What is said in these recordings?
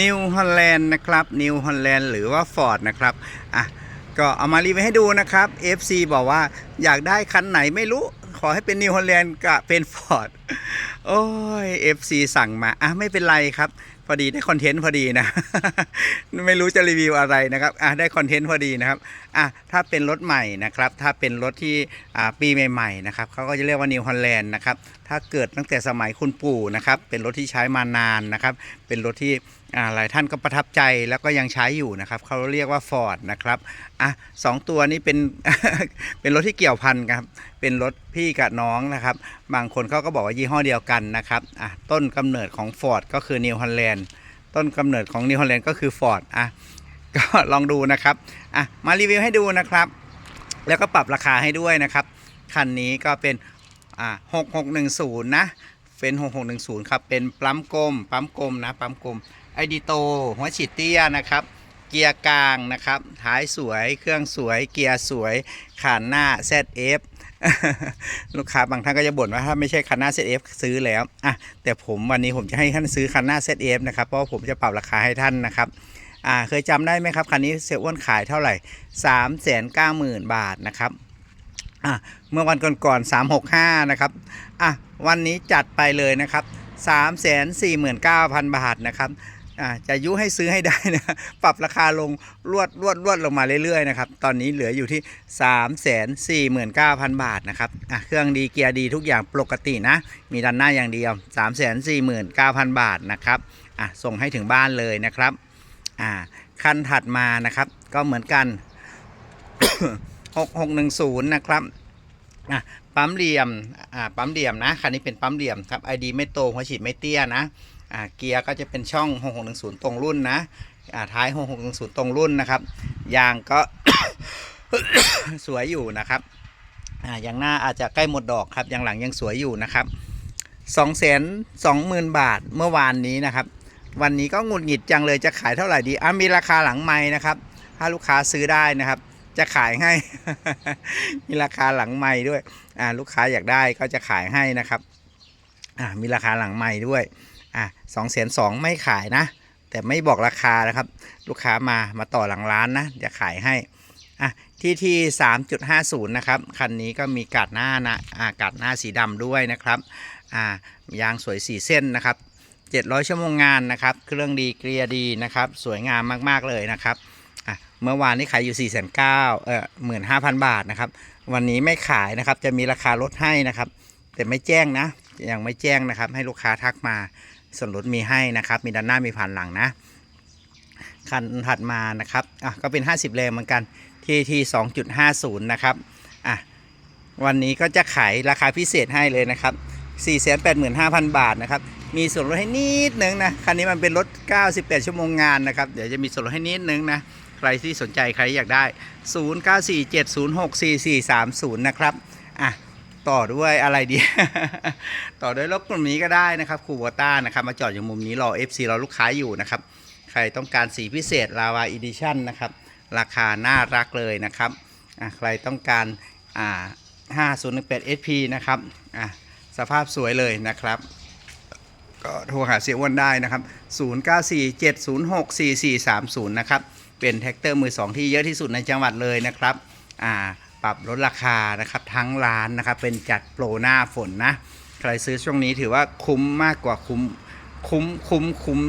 นิวฮอลแลนด์นะครับนิวฮอลแลนด์หรือว่าฟอร์ดนะครับอะก็เอามารีวิวให้ดูนะครับ FC บอกว่าอยากได้คันไหนไม่รู้ ขอให้เป็นนิวฮอลแลนด์กับเป็นฟอร์ด โอ้ย FC สั่งมา อะ ไม่เป็นไรครับ พอดีได้คอนเทนต์พอดีนะ ไม่รู้จะรีวิวอะไรนะครับ อะ ได้คอนเทนต์พอดีนะครับ อะ ถ้าเป็นรถใหม่นะครับ ถ้าเป็นรถที่อ่าปีใหม่ๆนะครับเขาก็จะเรียกว่านิวฮอลแลนด์นะครับ ถ้าเกิดตั้งแต่สมัยคุณปู่นะครับ เป็นรถที่ใช้มานานนะครับ เป็นรถที่อ่าหลายท่านก็ประทับใจแล้วก็ยังใช้อยู่นะครับเขาเรียกว่า Ford นะครับอะสองตัวนี้เป็นเป็นรถที่เกี่ยวพันกันครับเป็นรถพี่กับน้องนะครับ บางคนเขาก็บอกว่ายี่ห้อเดียวกันนะครับอะต้นกำเนิดของ Ford ก็คือ New Holland ต้นกำเนิดของ New Holland ก็คือ Ford อะก็ลองดูนะครับอะมารีวิวให้ดูนะครับ แล้วก็ปรับราคาให้ด้วยนะครับคันนี้ก็เป็นอ่า6610 นะเป็น 6610 ครับ เป็นปั๊มกลมปั๊มกลมนะปั๊มกลมไอดีโตหัวฉีดเตี้ยนะครับเกียร์กลางนะครับท้ายสวยเครื่องสวยเกียร์สวยขานหน้า ZF ลูกค้าบางท่านก็จะบ่นว่าถ้าไม่ใช่คันหน้า ZF ซื้อแล้วอะแต่ผมวันนี้ผมจะให้ท่านซื้อคันหน้า ZF นะครับเพราะผมจะปรับราคาให้ท่านนะครับอ่าเคยจำได้ไหมครับคันนี้เซลอ้วนขายเท่าไหร่3 9 0 0 0 0บาทนะครับอะเมื่อวันก่อนๆ365นะครับอะวันนี้จัดไปเลยนะครับ349,000 บาทนะครับ อ่าจะยุให้ซื้อให้ได้นะ ปรับราคาลงรวดรวดรวดลงมาเรื่อยๆนะครับ ตอนนี้เหลืออยู่ที่ 349,000 บาทนะครับอะเครื่องดีเกียร์ดีทุกอย่างปกตินะ มีดันหน้าอย่างเดียว 349,000 บาทนะครับอะส่งให้ถึงบ้านเลยนะครับอ่าคันถัดมานะครับ ก็เหมือนกัน 6610 นะครับอะปั๊มเหลี่ยมอ่าปั๊มเหลี่ยมนะคันนี้เป็นปั๊มเหลี่ยมครับ ID ไม่โตหัวฉีดไม่เตี้ยนะ อ่าเกียร์ก็จะเป็นช่อง 6610 ตรงรุ่นนะอ่าท้าย 6610 ตรงรุ่นนะครับ ยางก็ สวยอยู่นะครับอ่าอย่างหน้าอาจจะใกล้หมดดอกครับอย่างหลังยังสวยอยู่นะครับ2 2 0 0 0 0 บาทเมื่อวานนี้นะครับ วันนี้ก็งุดหงิดจังเลยจะขายเท่าไหร่ดีอะมีราคาหลังไม้นะครับ ถ้าลูกค้าซื้อได้นะครับ จะขายให้ มีราคาหลังไม้ด้วยอ่าลูกค้าอยากได้ก็จะขายให้นะครับอ่ามีราคาหลังไม้ด้วย อะสองแสนสองไม่ขายนะ แต่ไม่บอกราคานะครับ ลูกค้ามามาต่อหลังร้านนะจะขายให้อะที่ที่สามจุดห้าศูนย์นะครับ คันนี้ก็มีกาดหน้านะอ่ากาดหน้าสีดำด้วยนะครับอ่ายางสวยสีเส้นนะครับ 700 ชั่วโมงงานนะครับ เครื่องดีเกลียร์ดีนะครับ สวยงามมาก ๆ เลยนะครับอะเมื่อวานนี้ขายอยู่ 4 9 0 0 0เอ่อ15,000 บาทนะครับ วันนี้ไม่ขายนะครับ จะมีราคาลดให้นะครับ แต่ไม่แจ้งนะ ยังไม่แจ้งนะครับ ให้ลูกค้าทักมา ส่วนลดมีให้นะครับ มีด้านหน้ามีผ่านหลังนะคันถัดมานะครับอะก็เป็น 50 แรงเหมือนกันที่ที่2.50 นะครับอะวันนี้ก็จะขายราคาพิเศษให้เลยนะครับ 485,000 บาทนะครับ มีส่วนลดให้นิดนึงนะ คันนี้มันเป็นรถ 98 ชั่วโมงงานนะครับ เดี๋ยวจะมีส่วนลดให้นิดนึงนะ ใครที่สนใจใครอยากได้ 0947064430 นะครับ อะ ต่อด้วยอะไรดี ต่อด้วยรถกลุ่มนี้ก็ได้นะครับคูโบต้านะครับ มาจอดอยู่มุมนี้รอ FC รอลูกค้าอยู่นะครับ ใครต้องการสีพิเศษลาวาอีดิชั่นนะครับ ราคาน่ารักเลยนะครับใครต้องการอ่า5018 SP นะครับอะสภาพสวยเลยนะครับ ก็โทรหาเสียอ้วนได้นะครับ 0947064430 นะครับ เป็นแท็กเตอร์มือสองที่เยอะที่สุดในจังหวัดเลยนะครับ อ่า ปรับลดราคานะครับทั้งร้านนะครับเป็นจัดโปรหน้าฝนนะ ใครซื้อช่วงนี้ถือว่าคุ้มมากกว่าคุ้มคุ้มคุ้มคุ้ม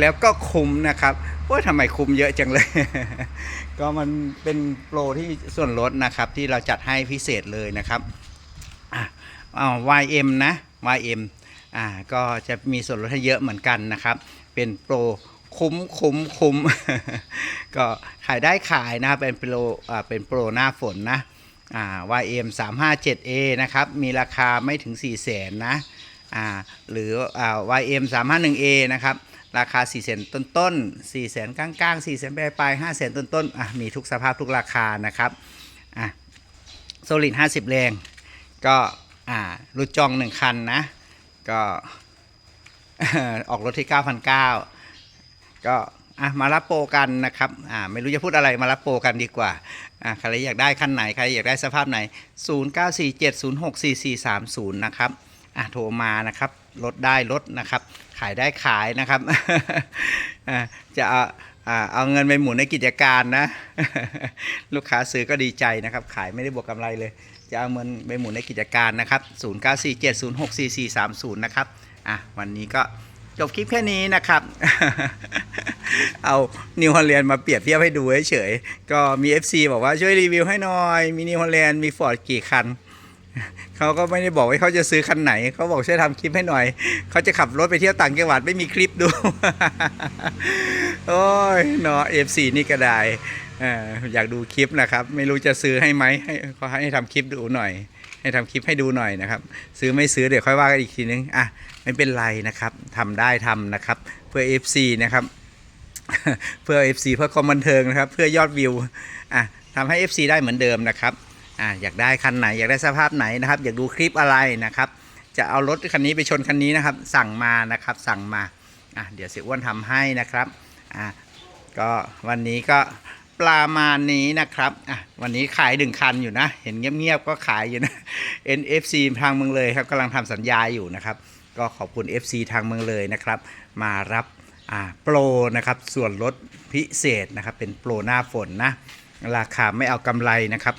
แล้วก็คุ้มนะครับว่าทำไมคุ้มเยอะจังเลย ก็มันเป็นโปรที่ส่วนลดนะครับที่เราจัดให้พิเศษเลยนะครับอะอ้า YM นะ YM อ่าก็จะมีส่วนลดให้เยอะเหมือนกันนะครับ เป็นโปร คุ้มคุ้มคุ้มก็ขายได้ขายนะครับเป็นโปรอ่าเป็นโปรหน้าฝนนะอ่า YM 357A นะครับ มีราคาไม่ถึง 4 0 0แสนนะอ่าหรืออ่า YM 351A นะครับราคา4 0 0 0 0ต้นต้นๆ4 0 0 0 0กลางกลางๆ4 0 0 0 0ปลายปลายๆ5 0 0 0 0ต้นต้นๆอะมีทุกสภาพทุกราคานะครับอะโซลิด50 แรง ก็อ่ารุดจองหนึ่งคันนะ ก็ออกรถที่ 9,900 ก็อะมารับโปรกันนะครับอ่าไม่รู้จะพูดอะไรมารับโปรกันดีกว่าอ่าใครอยากได้คันไหนใครอยากได้สภาพไหน 0947064430 นะครับอะโทรมานะครับลดได้ลดนะครับ ขายได้ขายนะครับอ่าจะเอาอ่าเอาเงินไปหมุนในกิจการนะ ลูกค้าซื้อก็ดีใจนะครับ ขายไม่ได้บวกกำไรเลย จะเอาเงินไปหมุนในกิจการนะครับ 0947064430 นะครับอะวันนี้ก็ จบคลิปแค่นี้นะครับ เอานิวฮอลแลนด์มาเปรียบเทียบให้ดูเฉยๆ ก็มี FC บอกว่าช่วยรีวิวให้หน่อย มีนิวฮอลแลนด์มีฟอร์ดกี่คัน เขาก็ไม่ได้บอกว่าเขาจะซื้อคันไหน เขาบอกช่วยทำคลิปให้หน่อย เขาจะขับรถไปเที่ยวต่างจังหวัดไม่มีคลิปดู โอ้ยเนาะ FC นี่ก็ได้อยากดูคลิปนะครับ ไม่รู้จะซื้อให้ไหมให้เขาให้ทำคลิปดูหน่อย ให้ทำคลิปให้ดูหน่อยนะครับ ซื้อไม่ซื้อเดี๋ยวค่อยว่ากันอีกทีนึงอะไม่เป็นไรนะครับทำได้ทำนะครับ เพื่อ FC นะครับเพื่อ FC เพื่อความบันเทิงนะครับ เพื่อยอดวิวอะทำให้ FC ได้เหมือนเดิมนะครับอะอยากได้คันไหนอยากได้สภาพไหนนะครับ อยากดูคลิปอะไรนะครับ จะเอารถคันนี้ไปชนคันนี้นะครับ สั่งมานะครับ สั่งมาอะเดี๋ยวเสียอ้วนทำให้นะครับอะก็วันนี้ก็ ประมาณนี้นะครับอะวันนี้ขายหนึ่งคันอยู่นะ เห็นเงียบๆก็ขายอยู่นะ NFC ทางเมืองเลยครับกำลังทำสัญญาอยู่นะครับ ก็ขอบคุณ FC ทางเมืองเลยนะครับ มารับอ่าโปรนะครับส่วนลดพิเศษนะครับ เป็นโปรหน้าฝนนะ ราคาไม่เอากำไรนะครับ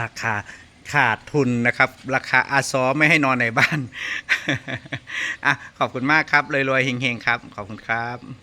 ราคาขาดทุนนะครับ ราคาอาซอไม่ให้นอนในบ้านอะขอบคุณมากครับรวยๆเฮงๆครับ ขอบคุณครับ